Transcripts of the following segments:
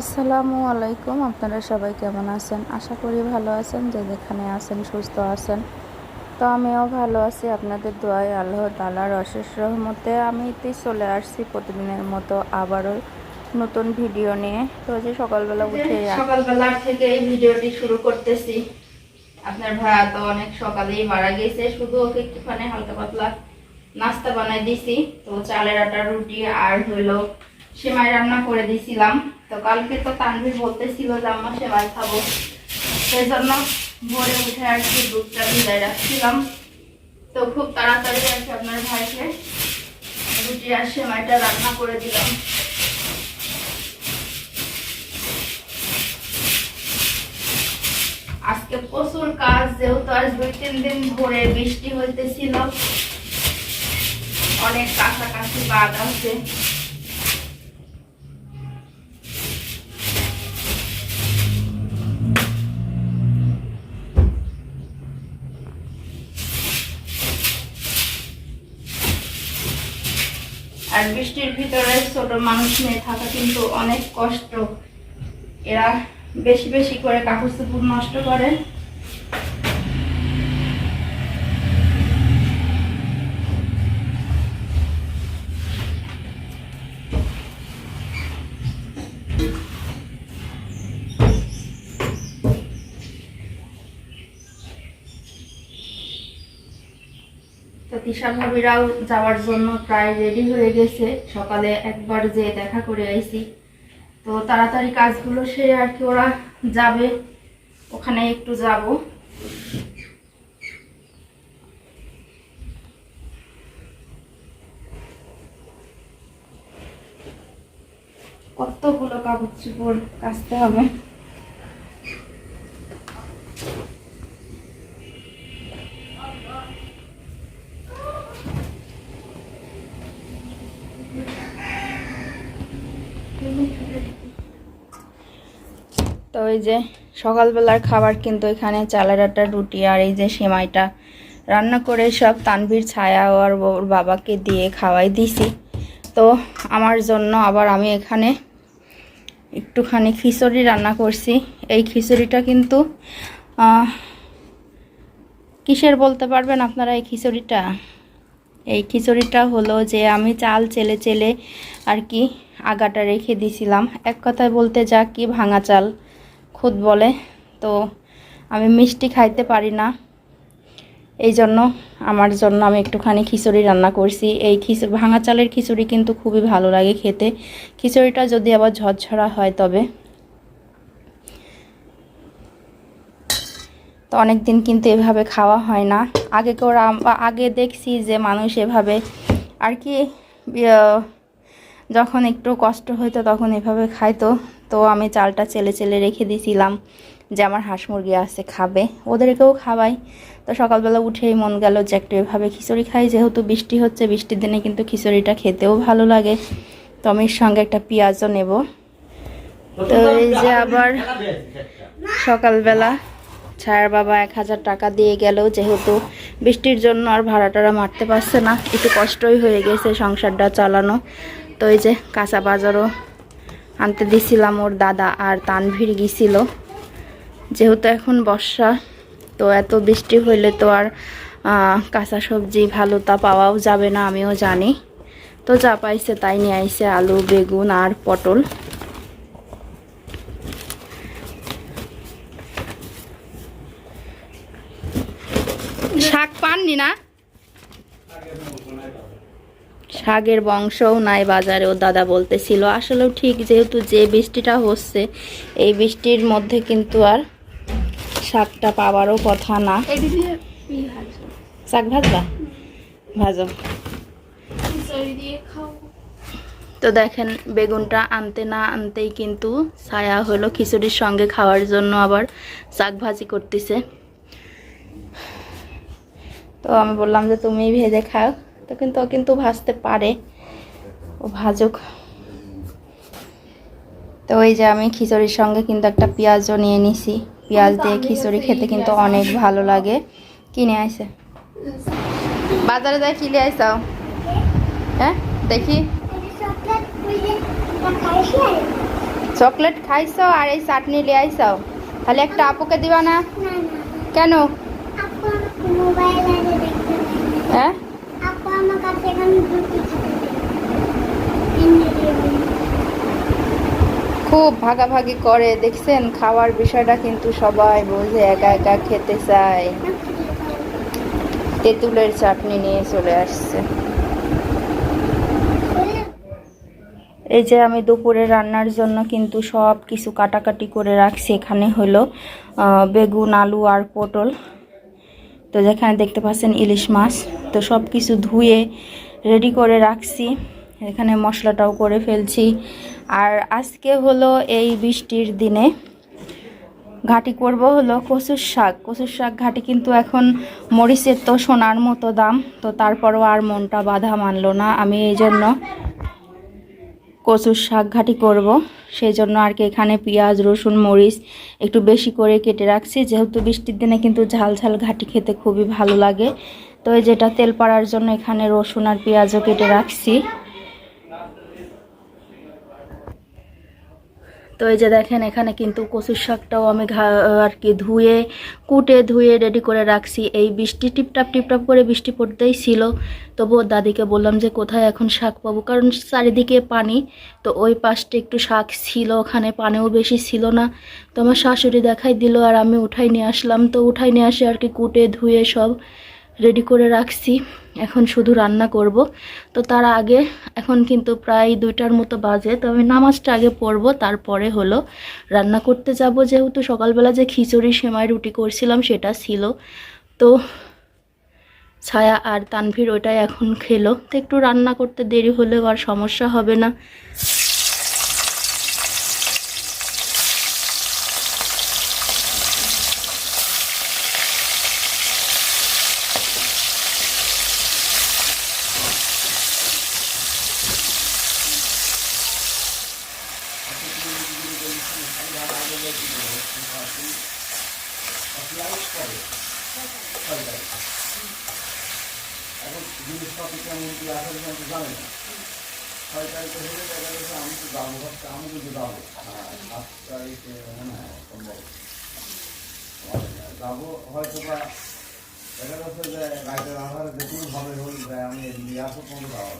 আসসালামু আলাইকুম আপনারা সবাই কেমন আছেন? আশা করি ভালো আছেন যে যেখানে আছেন সুস্থ আছেন। তো আমিও ভালো আছি আপনাদের দোয়ায় আল্লাহ তালার অশেষ রহমতে। আমি তো চলে আসছি প্রতিদিনের মতো আবারও নতুন ভিডিও নিয়ে। তো যে সকালবেলা উঠে সকালবেলা থেকে এই ভিডিওটি শুরু করতেছি। আপনার ভাইয়া তো অনেক সকালেই মারা গেছে শুধু ওকে একটুখানি হালকা পাতলা নাস্তা বানাই দিছি। তো চালের আটা রুটি আর হইল সেমাই রান্না করে দিছিলাম। তো কালকে তো তানভীর বলতেছিল যে আম্মা সেমাই খাব। সেই জন্য ভোরে উঠে আর কি দুধটা ভিজাই রাখছিলাম। তো খুব তাড়াতাড়ি আর কি আপনার ভাইকে রুটি আর সেমাইটা রান্না করে দিলাম। আজকে প্রচুর কাজ, যেহেতু আজ দুই, তিন দিন ধরে বৃষ্টি হইতেছিল। অনেক কাছাকাছি বাদ আছে। আর বৃষ্টির ভিতরে ছোট মানুষ নিয়ে থাকা কিন্তু অনেক কষ্ট। এরা বেশি বেশি করে কাপড় চোপড় নষ্ট করে। তো তিশা ভাবিরাও যাওয়ার জন্য প্রায় রেডি হয়ে গেছে। সকালে একবার যে দেখা করে আইছি। তো তাড়াতাড়ি কাজগুলো সেরে আর কি ওরা যাবে। ওখানে একটু যাব। কতগুলো কাপড় চোপড় কাচতে হবে? এই যে সকালবেলার খাবার কিন্তু এখানে চালের রুটি আর এই যে সেমাইটা রান্না করে সব তানভীর, ছায়া আর ওর বাবাকে দিয়ে খাওয়াই দিছি। তো আমার জন্য আবার আমি এখানে একটুখানি খিচুড়ি রান্না করছি। এই খিচুড়িটা কিন্তু কিসের বলতে পারবেন আপনারা এই খিচুড়িটা? এই খিচুড়িটা হলো যে আমি চাল চেলে চেলে আর কি আগাটা রেখে দিছিলাম। এক কথায় বলতে যা কি ভাঙা চাল। খুদ বলে। তো আমি মিষ্টি খাইতে পারি না। এই জন্য আমার জন্য আমি একটুখানি খিচুড়ি রান্না করছি। এই খিচুড়ি ভাঙা চালের খিচুড়ি কিন্তু খুবই ভালো লাগে খেতে। খিচুড়িটা যদি আবার ঝরঝরা হয় তবে। তো অনেক দিন কিন্তু এভাবে খাওয়া হয় না। আগে করা আগে দেখছি যে মানুষ এভাবে আর কি আহ, যখন একটু কষ্ট হইতো তখন এভাবে খাইতো। তো আমি চালটা চেলে চেলে রেখে দিয়েছিলাম যে আমার হাঁস মুরগি আছে, খাবে। ওদেরকেও খাওয়াই। তো সকালবেলা উঠেই মন গেল যে একটু এভাবে খিচুড়ি খাই। যেহেতু বৃষ্টি হচ্ছে, বৃষ্টির দিনে কিন্তু খিচুড়িটা খেতেও ভালো লাগে। তো আমি সঙ্গে একটা পেঁয়াজও নেব। তো এই যে আবার সকালবেলা ছায়ার বাবা এক হাজার টাকা দিয়ে গেল। যেহেতু বৃষ্টির জন্য আর ভাড়া টাড়া মারতে পারছে না, একটু কষ্টই হয়ে গেছে সংসারটা চালানো। তো এই যে কাঁচা বাজারও আনতে দিছিলাম ওর দাদা আর তানভীর গিয়েছিল। যেহেতু এখন বর্ষা, তো এত বৃষ্টি হইলে তো আর কাঁচা সবজি ভালো তা পাওয়াও যাবে না, আমিও জানি। তো যা পাইছে তাই নিয়ে আইছে আলু, বেগুন আর পটল শাক পাননি না শাকের বংশও নাই বাজারে ও দাদা বলতেছিল। আসলেও ঠিক যেহেতু যে বৃষ্টিটা হচ্ছে, এই বৃষ্টির মধ্যে কিন্তু আর শাকটা পাওয়ারও কথা না। শাক ভাজবা? ভাজো। তো দেখেন, বেগুনটা আনতে না আনতেই কিন্তু ছায়া হলো খিচুড়ির সঙ্গে খাওয়ার জন্য আবার শাক ভাজি করতেছে। তো আমি বললাম যে তুমি ভেজে খাও। তো কিন্তু ও কিন্তু ভাজতে পারে। ও ভাজুক। তো ওই যে আমি খিচুড়ির সঙ্গে কিন্তু একটা পেঁয়াজও নিয়ে নিছি। পেঁয়াজ দিয়ে খিচুড়ি খেতে কিন্তু অনেক ভালো লাগে। কিনে আইসে বাজারে যাই কিনে আইসাও হ্যাঁ দেখি। চকলেট খাইছো আর এই চাটনি লিয়ে আইছো তাহলে একটা আপুকে দিবা না? কেন? হ্যাঁ? খুব ভাগাভাগি করে, দেখছেন? খাওয়ার বিষয়টা কিন্তু সবাই বোঝে একা একা খেতে চায়। তেঁতুলের চাটনি নিয়ে চলে আসছে। এই যে আমি দুপুরে রান্নার জন্য কিন্তু সব কিছু কাটাকাটি করে রাখছি। এখানে হলো বেগুন, আলু আর পটল। তো যেখানে দেখতে পাচ্ছেন ইলিশ মাছ, তো সব কিছু ধুয়ে রেডি করে রাখছি। এখানে মশলাটাও করে ফেলছি। আর আজকে হলো এই বৃষ্টির দিনে ঘাটি করব হলো কচুর শাক। কচুর শাক ঘাটি কিন্তু এখন মরিচের তো সোনার মতো দাম, তো তারপরও আর মনটা বাধা মানলো না। আমি এই জন্য কচুর শাক ঘাটি করব। সেই জন্য আর কি এখানে পেঁয়াজ, রসুন, মরিচ একটু বেশি করে কেটে রাখছি। যেহেতু বৃষ্টির দিনে কিন্তু ঝাল ঝাল ঘাটি খেতে খুবই ভালো লাগে। তো যেটা তেল পাড়ার জন্য এখানে রসুন আর পেঁয়াজও কেটে রাখছি। তো এই যে দেখেন, এখানে কিন্তু কচুর শাকটাও আমি আর কি ধুয়ে, কুটে ধুয়ে রেডি করে রাখছি। এই বৃষ্টি টিপটাপ টিপটাপ করে বৃষ্টি পড়তেই ছিল। তবুও দাদিকে বললাম যে, কোথায় এখন শাক পাবো? কারণ চারিদিকে পানি, তো ওই পাশটা একটু শাক ছিল, ওখানে পানিও বেশি ছিল না। তো আমার শাশুড়ি দেখাই দিল, আর আমি উঠাই নিয়ে আসলাম। তো উঠাই নিয়ে আসে আর কি কুটে ধুয়ে সব। রেডি করে রাখছি। এখন শুধু রান্না করব। তো তার আগে এখন কিন্তু প্রায় দুইটার মতো বাজে। তো আমি নামাজটা আগে পড়ব, তারপরে হলো রান্না করতে যাব। যেহেতু সকালবেলা যে খিচুড়ি, সেমাই, রুটি করছিলাম, সেটা ছিল। তো ছায়া আর তানভীর ওটাই এখন খেলো। তো একটু রান্না করতে দেরি হলেও আর সমস্যা হবে না। জিনিসপত্র কেমন কি আসলে কিন্তু জানি না। ছয় তারিখে হলে দেখা যাচ্ছে আমি তো যাব ভাবছি আমি কিন্তু যাব। হ্যাঁ, সাত তারিখে মনে হয় সম্ভব। যাব হয়তো বা দেখা যাচ্ছে যে রাইটের আধারে যে কোনোভাবে হল যে আমি এমনি আসো কোনো যাওয়া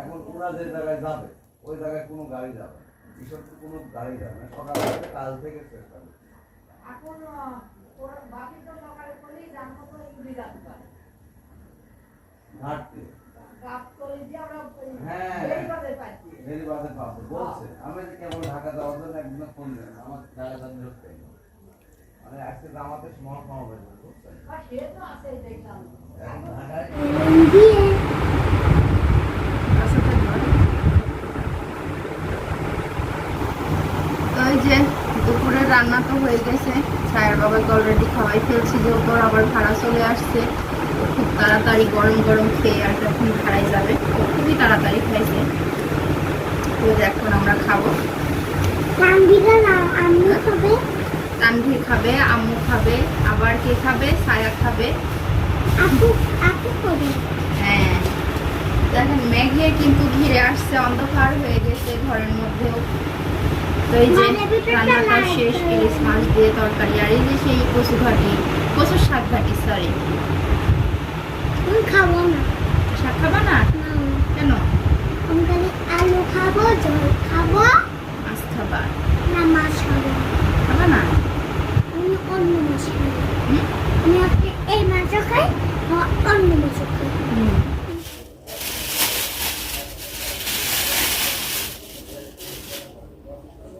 এখন ওরা যে জায়গায় যাবে ওই জায়গায় কোনো গাড়ি যাবে না। কোনো গাড়ি যাবে না। সকাল থেকে কাল থেকে চেষ্টা করবে হ্যাঁ। মানে আমাদের সময় কমাবে বুঝছেন? এখন ঢাকায় দিয়ে তো এই যে দুপুরের রান্না তো হয়ে গেছে। ছায়ার বাবাকে অলরেডি খাওয়াই ফেলছি যে ওপর আবার ভাড়া চলে আসছে। খুব তাড়াতাড়ি গরম গরম খেয়ে আর যখন ভাড়ায় যাবে খুবই তাড়াতাড়ি খাইছে। তো এখন আমরা খাব। না আম্মু খাবে? আম্মু খাবে আবার কে খাবে? ছায়া খাবে। হ্যাঁ। দেখেন মেঘে কিন্তু ঘিরে আসছে অন্ধকার হয়ে গেছে ঘরের মধ্যেও। তো এই যে রান্নাটা শেষ ইলিশ মাছ দিয়ে তরকারি আর এই যে সেই কচু ঘাটি কচুর শাক ঘাটি সরি তুমি খাব না। শাক খাবা না? কেন? আলু খাব জল খাব। মাছ খাবা? না মাছ খাব খাবা না? আমি অন্য মাছ খাব। আমি এই মাছও খাই অন্য মাছও খাই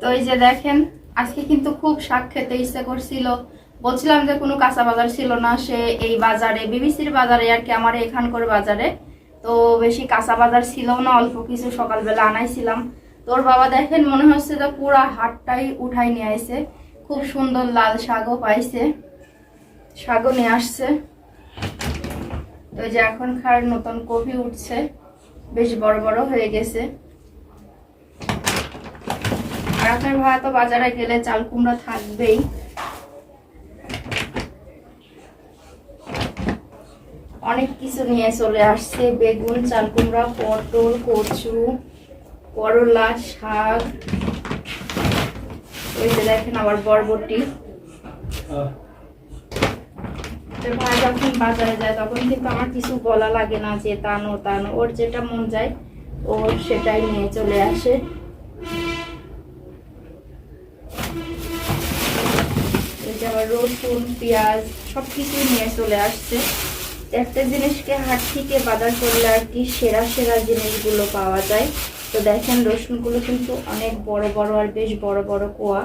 তো এই যে দেখেন, আজকে কিন্তু খুব শাক খেতে ইচ্ছা করছিল। বলছিলাম যে কোনো কাঁচা বাজার ছিল না, সে এই বাজারে, বিবিসির বাজারে আর কি, আমার এখানকার বাজারে। তো বেশি কাঁচা বাজার ছিল না, অল্প কিছু সকালবেলা আনাইছিলাম। তোর বাবা দেখেন, মনে হচ্ছে যে পুরা হাটটাই উঠাই নিয়ে আইছে। খুব সুন্দর লাল শাকও পাইছে, শাকও নিয়ে আসছে। তো যে এখনকার নতুন কফি উঠছে, বেশ বড় বড় হয়ে গেছে। আপনার ভাড়া তো বাজারে গেলে চাল কুমড়া থাকবেই। অনেক কিছু নিয়ে চলে আসছে, বেগুন, চাল কুমড়া, পটল, কচু, করলা, শাক। ওই যে দেখেন আবার বরবটি। ভাই যখন বাজারে যায়, তখন কিন্তু আমার কিছু বলা লাগে না যে তানো তানো ওর যেটা মন যায়, ও সেটাই নিয়ে চলে আসে। যে আবার রসুন, পেঁয়াজ সব কিছু নিয়ে চলে আসছে। একটা জিনিসকে হাট থেকে বাজার করলে আর কি সেরা সেরা জিনিসগুলো পাওয়া যায়। তো দেখেন রসুনগুলো কিন্তু অনেক বড় বড় আর বেশ বড় বড় কোয়া।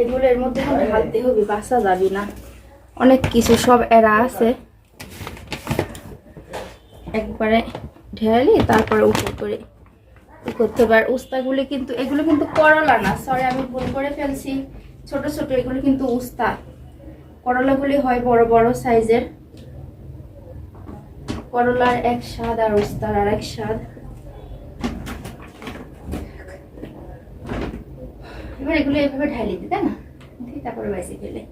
এগুলো এর মধ্যে ঢালতে হবে বাসা যাবি না। অনেক কিছু সব এরা আছে। একবারে ঢেলি তারপরে উপর করে করতে হবে উস্তাগুলি কিন্তু, এগুলো কিন্তু করলা না। সরি আমি ভুল করে ফেলছি। ছোট ছোট, এগুলো কিন্তু উস্তা। করলাগুলি হয় বড় বড় সাইজের। করলার এক স্বাদ আর উস্তার আর এক স্বাদ। এবার এগুলো এভাবে ঢালি দিতে না? তারপরে বাইসে ফেলে।